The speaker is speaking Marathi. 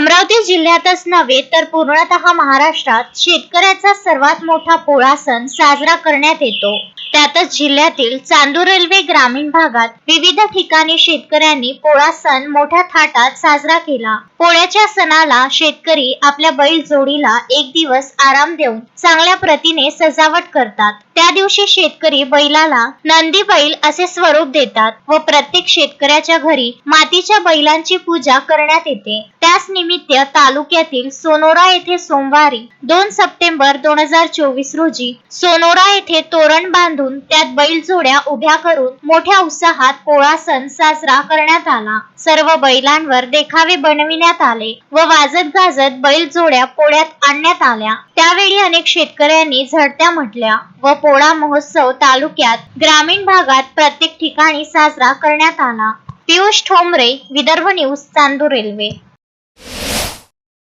अमरावती जिल्ह्यातच नव्हे तर पूर्णतः महाराष्ट्रात शेतकऱ्याचा सर्वात मोठा पोळा सण साजरा करण्यात येतो. त्यातच जिल्ह्यातील चांदूर रेल्वे ग्रामीण भागात विविध ठिकाणी शेतकऱ्यांनी पोळा सण मोठ्या थाटात साजरा केला. पोळ्याच्या सणाला शेतकरी आपल्या बैल जोडीला एक दिवस आराम देऊन चांगल्या प्रतीने सजावट करतात. त्या दिवशी शेतकरी बैलाला नंदी बैल असे स्वरूप देतात व प्रत्येक शेतकऱ्याच्या घरी मातीच्या बैलांची पूजा करण्यात येते. त्याच निमित्त तालुक्यातील सोनोरा येथे सोमवारी दोन सप्टेंबर दोन हजार चोवीस रोजी सोनोरा येथे तोरण बांधून त्यात बैल जोड्या उभ्या करून मोठ्या उत्साहात पोळा सण साजरा करण्यात आला. सर्व बैलांवर देखावे बनविण्यात आले व वाजत गाजत बैल जोड्या पोळ्यात आणण्यात आल्या. त्यावेळी अनेक शेतकऱ्यांनी झडत्या म्हटल्या व पोळा महोत्सव तालुक्यात ग्रामीण भागात प्रत्येक ठिकाणी साजरा करण्यात आला. Piyush Thombare Vidarbha news Chandur railway.